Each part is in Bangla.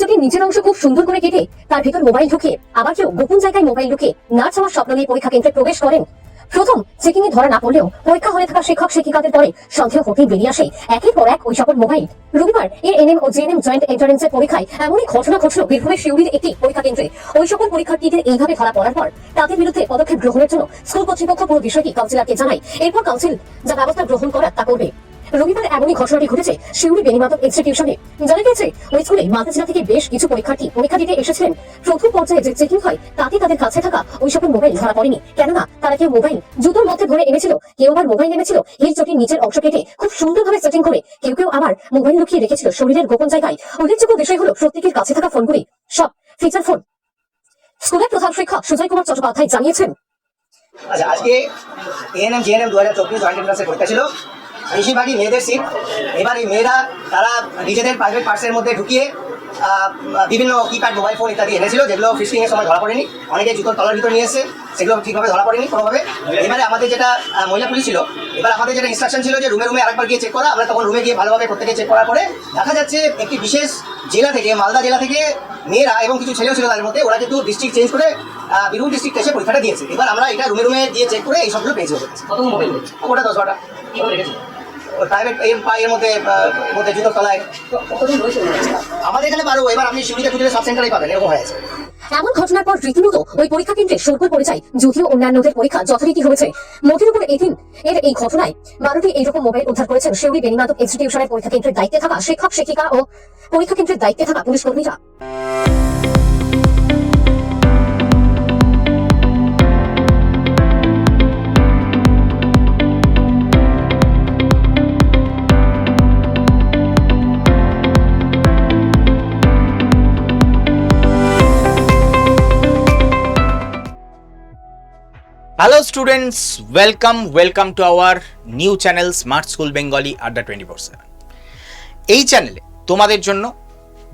চটির নিচের অংশ খুব সুন্দর করে কেটে তার ভেতর মোবাইল ঢুকে আবার কেউ গোপন জায়গায় মোবাইল ঢুকে না চাওয়ার স্বপ্ন নিয়ে পরীক্ষা কেন্দ্রে প্রবেশ করেন। প্রথম চেকিং এ ধরা না পড়লেও পরীক্ষা হলে থাকা শিক্ষক, শিক্ষিকাদের পরে সন্দেহ হতেই বেরিয়ে আসে। একের পর এক ওই সকল মোবাইল রবিবার এএনএম ও জেএনএম জয়েন্ট এন্ট্রান্সের পরীক্ষায় এমনই ঘটনা ঘটল বীরভূমের শিউরির একটি পরীক্ষা কেন্দ্রে। ওই সকল পরীক্ষার্থীদের এইভাবে ধরা পড়ার পর তাদের বিরুদ্ধে পদক্ষেপ গ্রহণের জন্য স্কুল কর্তৃপক্ষ পুরো বিষয়টি কাউন্সিলরকে জানায়। এরপর কাউন্সিল যা ব্যবস্থা গ্রহণ করার তা করবে। রবিবার এমনই ঘটনাটি ঘটেছে শিউরি বেনিমাধব ইনস্টিটিউশনে জানা গেছে ওই স্কুলে মালদা জেলা থেকে বেশ কিছু পরীক্ষার্থী পরীক্ষা দিতে এসেছিলেন। প্রথম পর্যায়ে যে চেকিং হয়, তাতে তাদের কাছে থাকা ওই সকল মোবাইল ধরা পড়েনি। কেননা, তারা কেউ মোবাইল জুতোর মধ্যে ধরে এনেছিল, কেউ আবার মোবাইল এনেছিল হিল চটির নিচের অংশ কেটে খুব সুন্দরভাবে সেটিং করে কেউ কেউ আবার মোবাইল লুকিয়ে রেখেছিল শরীরের গোপন জায়গায়। উল্লেখযোগ্য বিষয় হলো, প্রত্যেকের কাছে থাকা ফোনগুলি সব ফিচার ফোন স্কুলের প্রধান শিক্ষক সুজয় কুমার চট্টোপাধ্যায় জানিয়েছেন আচ্ছা আজকে এএনএম জিএনএম দু হাজার চব্বিশ জয়েন্ট এন্ট্রান্সের পরীক্ষা ছিল। বেশিরভাগই মেয়েদের সিট এবার এই মেয়েরা তারা নিজেদের প্রাইভেট পার্সের মধ্যে ঢুকিয়ে বিভিন্ন কিপ্যাড মোবাইল ফোন ইত্যাদি এনেছিল যেগুলো এর সময় ধরা পড়েনি। অনেকে জুতোর তলার ভিতর নিয়ে এসে সেগুলো ঠিকভাবে ধরা পড়েনি কোনোভাবে। এবারে আমাদের যেটা মহিলা পুলিশ ছিল এবার আমাদের যেটা ইনস্ট্রাকশন ছিল যে রুমে রুমে আরেকবার গিয়ে চেক করা আমরা তখন রুমে গিয়ে ভালোভাবে প্রত্যেকে চেক করার পরে দেখা যাচ্ছে একটি বিশেষ জেলা থেকে মালদা জেলা থেকে মেয়েরা এবং কিছু ছেলেও ছিল তাদের মধ্যে ওরা কিন্তু ডিস্ট্রিক্ট চেঞ্জ করে বীরভূম ডিস্ট্রিক্ট এসে পরীক্ষাটা দিয়েছে। এবার আমরা এটা রুমে রুমে গিয়ে চেক করে এই সবগুলো পেয়েছি। ওটা দশ বারোটা। এর মধ্যে এখানে বারো এবার আপনি শিউরিতে খুঁজলে এমন ঘটনার পর রীতিমতো ওই পরীক্ষা কেন্দ্রে সরকার পড়ে যায় যদিও অন্যান্যদের পরীক্ষা যথারীতি হয়েছে। মোটের উপর এদিন এর এই ঘটনায় বারোটি এইরকম মোবাইল উদ্ধার করেছেন শিউরি বেনিমাধব ইনস্টিটিউশনের পরীক্ষা কেন্দ্রের দায়িত্বে থাকা শিক্ষক শিক্ষিকা ও পরীক্ষা কেন্দ্রের দায়িত্বে থাকা পুলিশ কর্মীরা। Hello students welcome welcome to our new channel smart school Bengali Adda twenty four seven এই চ্যানেলে তোমাদের জন্য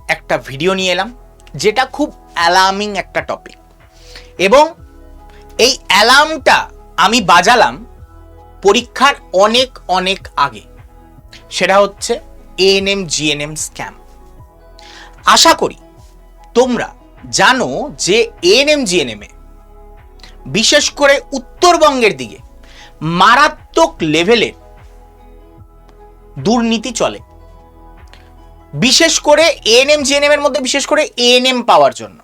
একটা ভিডিও নিয়ে এলাম, যেটা খুব অ্যালার্মিং একটা টপিক এবং এই অ্যালার্মটা আমি বাজালাম পরীক্ষার অনেক অনেক আগে। সেটা হচ্ছে এএনএম জিএনএম স্ক্যাম আশা করি তোমরা জানো যে এএনএম জিএনএম বিশেষ করে উত্তরবঙ্গের দিকে, মারাত্মক লেভেলের দুর্নীতি চলে। বিশেষ করে এএনএম জিএনএম এর মধ্যে বিশেষ করে এএনএম পাওয়ার জন্য।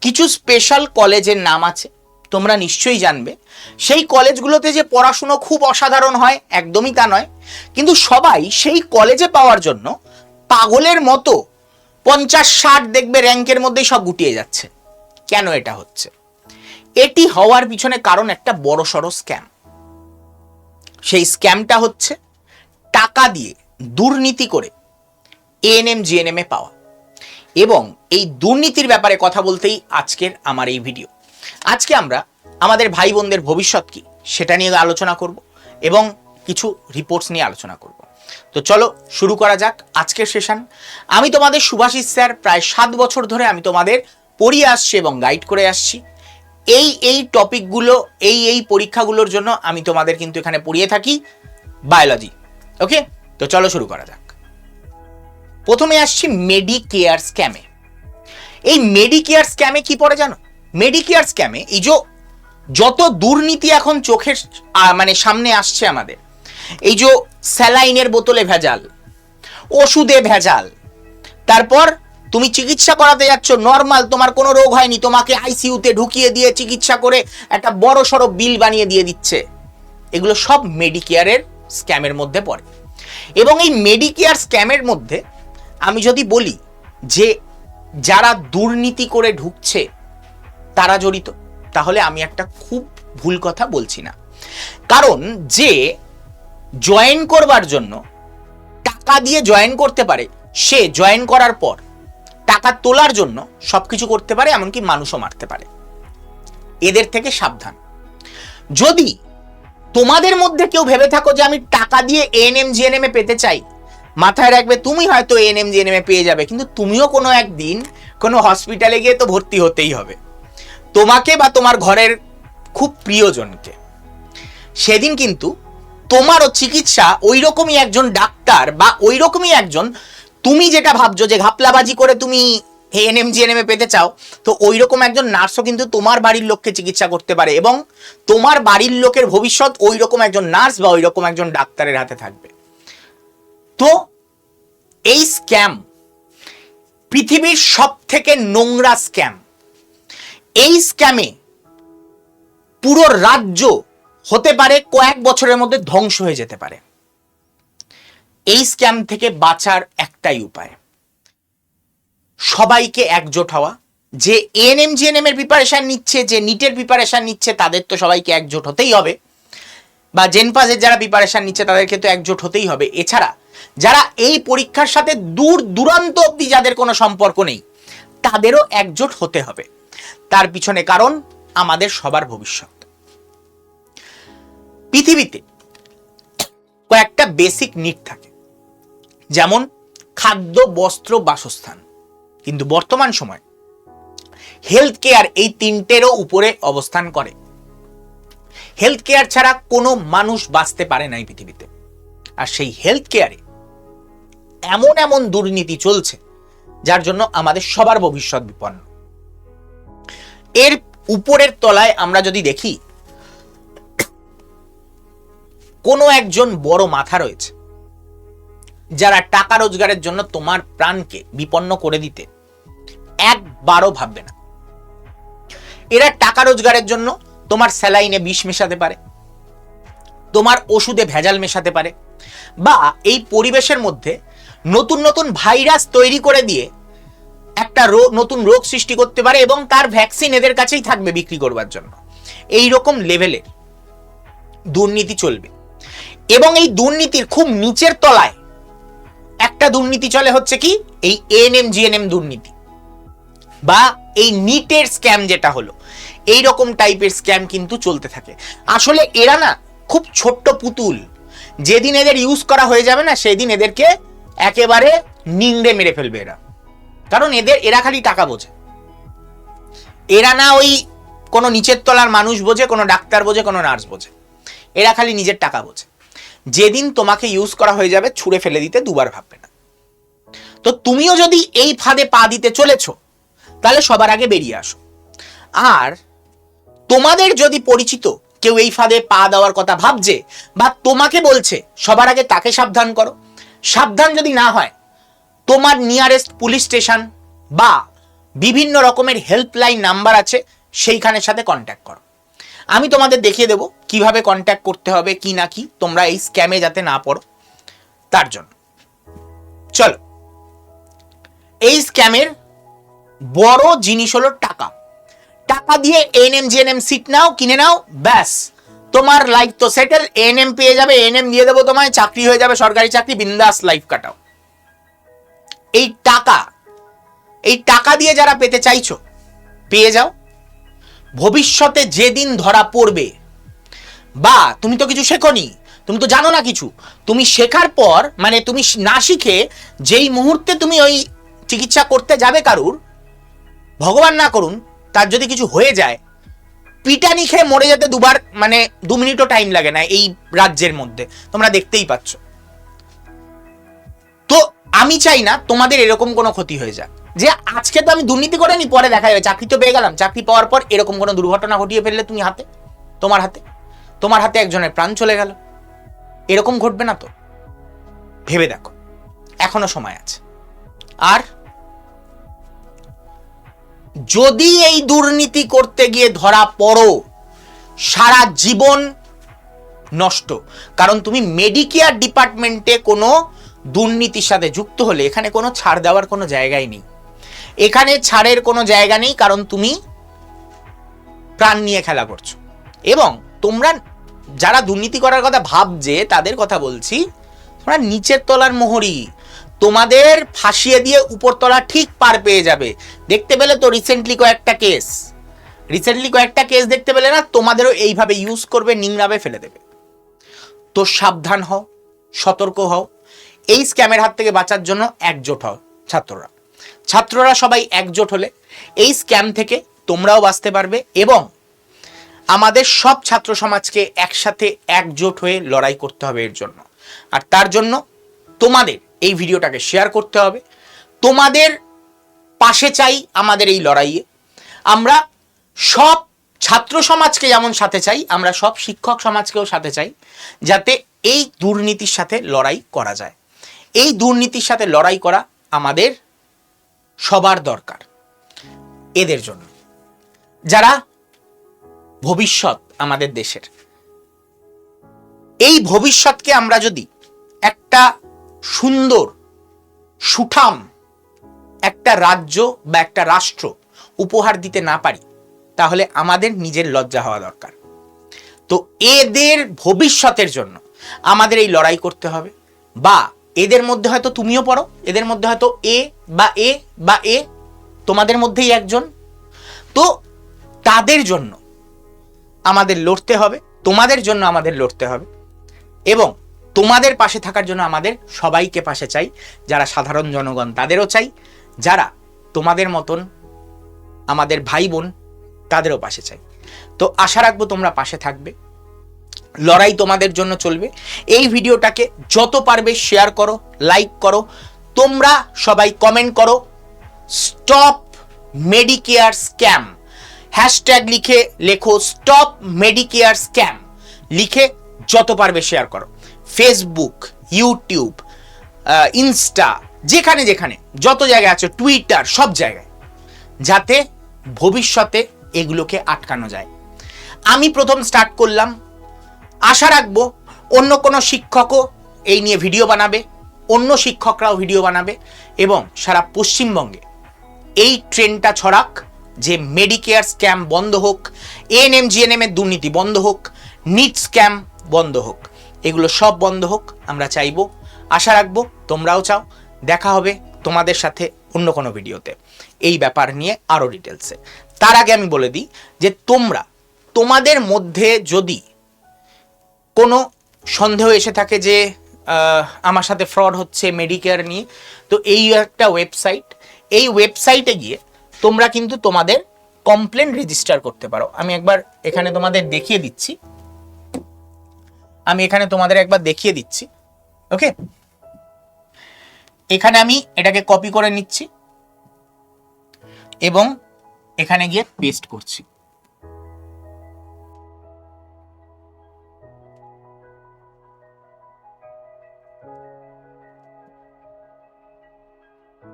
কিছু স্পেশাল কলেজের নাম আছে, তোমরা নিশ্চয়ই জানবে। সেই কলেজগুলোতে যে পড়াশুনো খুব অসাধারণ হয়, একদমই তা নয়। কিন্তু সবাই সেই কলেজে পাওয়ার জন্য পাগলের মতো পঞ্চাশ ষাট দেখবে র্যাঙ্কের মধ্যেই সব গুটিয়ে যাচ্ছে। কেন এটা হচ্ছে? এটি হওয়ার পিছনে কারণ একটা বড় সড়ো স্ক্যাম সেই স্ক্যামটা হচ্ছে টাকা দিয়ে দুর্নীতি করে এএনএম জিএনএম এ পাওয়া। এবং এই দুর্নীতির ব্যাপারে কথা বলতেই আজকের আমার এই ভিডিও আজকে আমরা আমাদের ভাই বোনদের ভবিষ্যৎ কি, সেটা নিয়ে আলোচনা করব এবং কিছু রিপোর্টস নিয়ে আলোচনা করব। তো চলো শুরু করা যাক আজকের সেশন আমি তোমাদের সুভাষিস স্যার প্রায় সাত বছর ধরে আমি তোমাদের পড়িয়ে আসছি এবং গাইড করে আসছি। এই এই টপিকগুলো এই এই পরীক্ষাগুলোর জন্য আমি তোমাদের কিন্তু এখানে পড়িয়ে থাকি বায়োলজি ওকে তো চলো শুরু করা যাক। প্রথমে আসছি মেডিকেয়ার স্ক্যামে এই মেডিকেয়ার স্ক্যামে কি পড়ে জানো? মেডিকেয়ার স্ক্যামে এই যে যত দুর্নীতি এখন চোখের মানে সামনে আসছে আমাদের, এই যে স্যালাইনের বোতলে ভেজাল, ওষুধে ভেজাল, তারপর তুমি চিকিৎসা করাতে যাচ্ছ নর্মাল তোমার কোনো রোগ হয়নি, তোমাকে আইসিইউতে ঢুকিয়ে দিয়ে চিকিৎসা করে একটা বড় সড়ো বিল বানিয়ে দিয়ে দিচ্ছে। এগুলো সব মেডিকেয়ারের স্ক্যামের মধ্যে পড়ে। এবং এই মেডিকেয়ার স্ক্যামের মধ্যে আমি যদি বলি যে যারা দুর্নীতি করে ঢুকছে, তারা জড়িত। তাহলে আমি একটা খুব ভুল কথা বলছি না। কারণ যে জয়েন করবার জন্য টাকা দিয়ে জয়েন করতে পারে, সে জয়েন করার পর টাকা তোলার জন্য সবকিছু করতে পারে, এমনকি মানুষও মারতে পারে। এদের থেকে সাবধান। যদি তোমাদের মধ্যে কেউ ভেবে থাকো যে আমি টাকা দিয়ে এএনএম জিএনএম এ পেতে চাই, মাথায় রাখবে তুমি হয়তো এএনএম জিএনএম এ পেয়ে যাবে, কিন্তু তুমিও কোনো একদিন কোনো হসপিটালে গিয়ে তো ভর্তি হতেই হবে। তোমাকে বা তোমার ঘরের খুব প্রিয়জনকে। সেদিন কিন্তু তোমারও চিকিৎসা ওই রকমই একজন ডাক্তার বা ওই রকমই একজন তুমি যেটা ভাবছ যে ঘাপলাবাজি করে তুমি এএনএম জিএনএম পেতে চাও, তো ওই রকম একজন নার্সও কিন্তু তোমার বাড়ির লোককে চিকিৎসা করতে পারে এবং তোমার বাড়ির লোকের ভবিষ্যৎ ওই রকম একজন নার্স বা ওই রকম একজন ডাক্তারের হাতে থাকবে। তো এই স্ক্যাম পৃথিবীর সব থেকে নোংরা স্ক্যাম। এই স্ক্যামে পুরো রাজ্য হতে পারে কয়েক বছরের মধ্যে ধ্বংস হয়ে যেতে পারে। এই স্ক্যাম থেকে বাঁচার একটাই উপায়। সবাইকে একজোট হওয়া। যে এএনএম জিএনএম এর প্রিপারেশন নিচ্ছে, যে নিটের প্রিপারেশন নিচ্ছে, তাদের তো সবাইকে একজোট হতেই হবে। বা জেনপাসের যারা প্রিপারেশন নিচ্ছে, তাদেরকে তো একজোট হতেই হবে। এছাড়া, যারা এই পরীক্ষার সাথে দূর দূরান্ত অবধি যাদের কোনো সম্পর্ক নেই, তাদেরও একজোট হতে হবে। তার পিছনে কারণ, আমাদের সবার ভবিষ্যৎ। পৃথিবীতে কয়েকটা বেসিক নিট থাকে। যেমন খাদ্য, বস্ত্র, বাসস্থান। কিন্তু বর্তমান সময় হেলথ কেয়ার এই তিনটেরও উপরে অবস্থান করে। হেলথ কেয়ার ছাড়া কোনো মানুষ বাঁচতে পারে না এই পৃথিবীতে। আর সেই হেলথ কেয়ারে এমন এমন দুর্নীতি চলছে, যার জন্য আমাদের সবার ভবিষ্যৎ বিপন্ন। এর উপরের তলায় আমরা যদি দেখি, কোনো একজন বড় মাথা রয়েছে যারা টাকা রোজগারের জন্য তোমার প্রাণকে বিপন্ন করে দিতে একবারও ভাববে না। এরা টাকা রোজগারের জন্য তোমার স্যালাইনে বিষ মেশাতে পারে, তোমার ওষুধে ভেজাল মেশাতে পারে বা এই পরিবেশের মধ্যে নতুন নতুন ভাইরাস তৈরি করে দিয়ে একটা রোগ নতুন রোগ সৃষ্টি করতে পারে এবং তার ভ্যাকসিন এদের কাছেই থাকবে বিক্রি করবার জন্য। এই রকম লেভেলের দুর্নীতি চলবে এবং এই দুর্নীতির খুব নিচের তলায় একটা দুর্নীতি চলে হচ্ছে কি? এই এএনএম জিএনএম দুর্নীতি। বা এই নিটের স্ক্যাম যেটা হলো এই রকম টাইপের স্ক্যাম কিন্তু চলতে থাকে। আসলে এরা না খুব ছোট্ট পুতুল। যেদিন এদের ইউজ করা হয়ে যাবে না, সেদিন এদেরকে একেবারে নিংড়ে মেরে ফেলবে এরা। কারণ এদের, এরা খালি টাকা বোঝে। এরা না ওই কোনো নিচের তলার মানুষ বোঝে, কোনো ডাক্তার বোঝে, কোনো নার্স বোঝে। এরা খালি নিজের টাকা বোঝে। যেদিন তোমাকে ইউজ করা হয়ে যাবে, ছুঁড়ে ফেলে দিতে দুবার ভাববে তো তুমিও যদি এই ফাঁদে পা দিতে চলেছ, তাহলে সবার আগে বেরিয়ে আসো। আর তোমাদের যদি পরিচিত কেউ এই ফাঁদে পা দেওয়ার কথা ভাবছে বা তোমাকে বলছে, সবার আগে তাকে সাবধান করো। সাবধান যদি না হয়, তোমার নিয়ারেস্ট পুলিশ স্টেশন বা বিভিন্ন রকমের হেল্পলাইন নাম্বার আছে, সেইখানের সাথে কন্ট্যাক্ট করো। আমি তোমাদের দেখিয়ে দেবো কীভাবে কন্ট্যাক্ট করতে হবে, কি না কি তোমরা এই স্ক্যামে যাতে না পড়ো। তার জন্য। চলো। এই স্ক্যামের বড় জিনিস হলো টাকা। টাকা দিয়ে এনএম জিএনএম সিট নাও, কিনে নাও, ব্যাস। তোমার লাইফ তো সেটেল এনএম পেয়ে যাবে এনএম দিয়ে দেবো তোমায়, চাকরি হয়ে যাবে, সরকারি চাকরি, বিন্দাস লাইফ কাটাও। এই টাকা এই টাকা দিয়ে যারা পেতে চাইছো, পেয়ে যাও। ভবিষ্যতে যেদিন ধরা পড়বে, বা তুমি তো কিছু শেখনি, তুমি তো জানো না কিছু, তুমি শেখার পর মানে তুমি না শিখে, যেই মুহূর্তে তুমি ওই চিকিৎসা করতে যাবে কারুর, ভগবান না করুন, তার যদি কিছু হয়ে যায়, পিটানি খেয়ে মরে যেতে দুবার মানে দু মিনিটও টাইম লাগে না এই রাজ্যের মধ্যে। তোমরা দেখতেই পাচ্ছ। তো আমি চাই না তোমাদের এরকম কোনো ক্ষতি হয়ে যাক। যে আজকে তো আমি দুর্নীতি করে নি পরে দেখা যাবে। চাকরি তো পেয়ে গেলাম। চাকরি পাওয়ার পর এরকম কোনো দুর্ঘটনা ঘটিয়ে ফেললে তুমি হাতে, তোমার হাতে। তোমার হাতে একজনের প্রাণ চলে গেল। এরকম ঘটবে না তো। ভেবে দেখো। এখনও সময় আছে। আর যদি এই দুর্নীতি করতে গিয়ে ধরা পড়ো, সারা জীবন নষ্ট। কারণ তুমি মেডিকেয়ার ডিপার্টমেন্টে কোনো দুর্নীতির সাথে যুক্ত হলে এখানে কোনো ছাড় দেওয়ার কোনো জায়গাই নেই। এখানে ছাড়ের কোনো জায়গা নেই, কারণ তুমি প্রাণ নিয়ে খেলা করছ। এবং তোমরা যারা দুর্নীতি করার কথা ভাবছে, তাদের কথা বলছি, তোমরা নিচের তলার মোহরি। তোমাদের ফাঁসিয়ে দিয়ে উপরতলা ঠিক পার পেয়ে যাবে। দেখতে পেলে তো রিসেন্টলি কয়েকটা কেস রিসেন্টলি কয়েকটা কেস দেখতে পেলে না, তোমাদেরও এইভাবে ইউজ করবে, নিংড়াবে, ফেলে দেবে। তো সাবধান হও, সতর্ক হও। এই স্ক্যামের হাত থেকে বাঁচার জন্য একজোট হও, ছাত্ররা। ছাত্ররা সবাই একজোট হলে এই স্ক্যাম থেকে তোমরাও বাঁচতে পারবে এবং আমাদের সব ছাত্র সমাজকে একসাথে একজোট হয়ে লড়াই করতে হবে এর জন্য। আর তার জন্য তোমাদের এই ভিডিওটাকে শেয়ার করতে হবে। তোমাদের পাশে চাই আমাদের এই লড়াইয়ে। আমরা সব ছাত্র সমাজকে যেমন সাথে চাই, আমরা সব শিক্ষক সমাজকেও সাথে চাই, যাতে এই দুর্নীতির সাথে লড়াই করা যায়। এই দুর্নীতির সাথে লড়াই করা আমাদের সবার দরকার এদের জন্য। যারা ভবিষ্যৎ আমাদের দেশের, এই ভবিষ্যৎকে আমরা যদি একটা সুন্দর, সুঠাম একটা রাজ্য বা একটা রাষ্ট্র উপহার দিতে না পারি, তাহলে আমাদের নিজের লজ্জা হওয়া দরকার। তো এদের ভবিষ্যতের জন্য আমাদের এই লড়াই করতে হবে বা এদের মধ্যে হয়তো তুমিও পড়ো, এদের মধ্যে হয়তো এ বা এ বা এ, তোমাদের মধ্যেই একজন। তো তাদের জন্য আমাদের লড়তে হবে, তোমাদের জন্য আমাদের লড়তে হবে এবং তোমাদের পাশে থাকার জন্য আমাদের সবাইকে পাশে চাই, যারা সাধারণ জনগণ তাদেরও চাই, যারা তোমাদের মতন আমাদের ভাই বোন তাদেরও পাশে চাই। তো আশা রাখব তোমরা পাশে থাকবে। লড়াই তোমাদের জন্য চলবে। এই ভিডিওটাকে যত পারবে শেয়ার করো লাইক করো। তোমরা সবাই কমেন্ট করো স্টপ মেডিকেয়ার স্ক্যাম হ্যাশট্যাগ লিখে লেখো স্টপ মেডিকেয়ার স্ক্যাম লিখে যত পারবে শেয়ার করো। ফেসবুক ইউটিউব ইনস্টা যেখানে যেখানে, যত জায়গায় আছে টুইটার সব জায়গায়, যাতে ভবিষ্যতে এগুলোকে আটকানো যায়। আমি প্রথম স্টার্ট করলাম, আশা রাখব, অন্য কোনো শিক্ষকও এই নিয়ে ভিডিও বানাবে, অন্য শিক্ষকরাও ভিডিও বানাবে, এবং সারা পশ্চিমবঙ্গে এই ট্রেনটা ছড়াক, যে মেডিকেয়ার স্ক্যাম বন্ধ হোক এএনএম জিএনএম এর দুর্নীতি বন্ধ হোক নিট স্ক্যাম বন্ধ হোক। এগুলো সব বন্ধ হোক, আমরা চাইব, আশা রাখব, তোমরাও চাও, দেখা হবে তোমাদের সাথে অন্য কোনো ভিডিওতে। এই ব্যাপার নিয়ে আরও ডিটেলসে তার আগে আমি বলে দিই যে তোমরা, তোমাদের মধ্যে যদি কোনো সন্দেহ এসে থাকে যে আমার সাথে ফ্রড হচ্ছে মেডিকেয়ার নিয়ে, তো এই একটা ওয়েবসাইট এই ওয়েবসাইটে গিয়ে তোমরা কিন্তু তোমাদের কমপ্লেন রেজিস্টার করতে পারো। আমি একবার এখানে তোমাদের দেখিয়ে দিচ্ছি। আমি এখানে তোমাদের একবার দেখিয়ে দিচ্ছি ওকে এখানে আমি এটাকে কপি করে নিচ্ছি এবং এখানে গিয়ে পেস্ট করছি।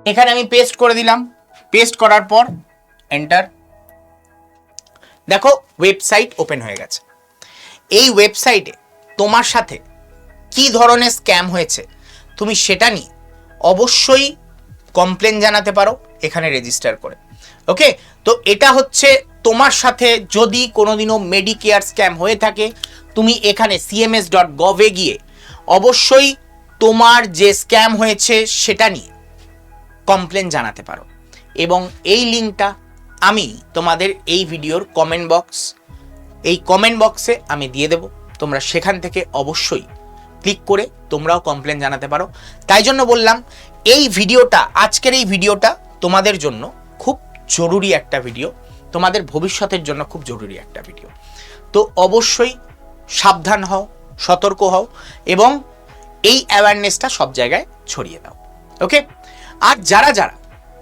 এখানে আমি পেস্ট করে দিলাম। পেস্ট করার পর এন্টার দেখো ওয়েবসাইট ওপেন হয়ে গেছে। এই ওয়েবসাইটে তোমার সাথে কি ধরনের স্ক্যাম হয়েছে, তুমি সেটা নিয়ে অবশ্যই কমপ্লেন জানাতে পারো, এখানে রেজিস্টার করে। ওকে তো এটা হচ্ছে তোমার সাথে যদি কোনোদিনও মেডিকেয়ার স্ক্যাম হয়ে থাকে, তুমি এখানে সিএমএস ডট গভে গিয়ে অবশ্যই তোমার যে স্ক্যাম হয়েছে সেটা নিয়ে কমপ্লেন জানাতে পারো। এবং এই লিঙ্কটা আমি তোমাদের এই ভিডিওর কমেন্ট বক্স এই কমেন্ট বক্সে আমি দিয়ে দেব। তোমরা সেখান থেকে অবশ্যই ক্লিক করে তোমরাও কমপ্লেন জানাতে পারো। তাই জন্য বললাম, এই ভিডিওটা, আজকের এই ভিডিওটা তোমাদের জন্য খুব জরুরি একটা ভিডিও। তোমাদের ভবিষ্যতের জন্য খুব জরুরি একটা ভিডিও। তো অবশ্যই সাবধান হও, সতর্ক হও এবং এই অ্যাওয়ারনেসটা সব জায়গায় ছড়িয়ে দাও। ওকে আর যারা যারা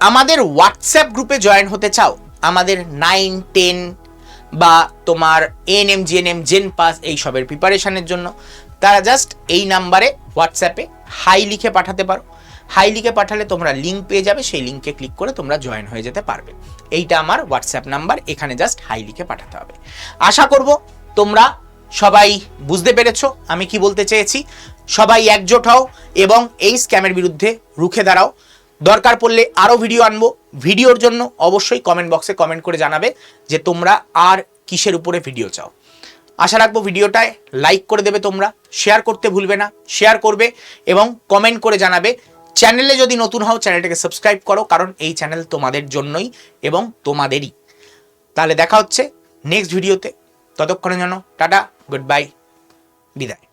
আমাদের হোয়াটসঅ্যাপ গ্রুপে জয়েন হতে চাও, আমাদের নাইন টেন বা তোমার এএনএম জিএনএম জেন পাস এই সবের প্রিপারেশনের জন্য, তারা জাস্ট এই নাম্বারে হোয়াটসঅ্যাপে হাই লিখে পাঠাতে পারো। হাই লিখে পাঠালে তোমরা লিঙ্ক পেয়ে যাবে, সেই লিঙ্কে ক্লিক করে তোমরা জয়েন হয়ে যেতে পারবে। এইটা আমার হোয়াটসঅ্যাপ নাম্বার এখানে জাস্ট হাই লিখে পাঠাতে হবে। আশা করব তোমরা সবাই বুঝতে পেরেছ, আমি কি বলতে চেয়েছি? সবাই একজোট হও এবং এই স্ক্যামের বিরুদ্ধে রুখে দাঁড়াও। দরকার পড়লে আরও ভিডিও আনব। ভিডিওর জন্য অবশ্যই কমেন্ট বক্সে কমেন্ট করে জানাবে যে তোমরা আর কিসের উপরে ভিডিও চাও। আশা রাখব ভিডিওটায় লাইক করে দেবে তোমরা শেয়ার করতে ভুলবে না শেয়ার করবে এবং কমেন্ট করে জানাবে। চ্যানেলে যদি নতুন হও চ্যানেলটাকে সাবস্ক্রাইব করো, কারণ এই চ্যানেল তোমাদের জন্যই এবং তোমাদেরই। তাহলে দেখা হচ্ছে নেক্সট ভিডিওতে ততক্ষণের জন্য টাটা গুড বাই বিদায়।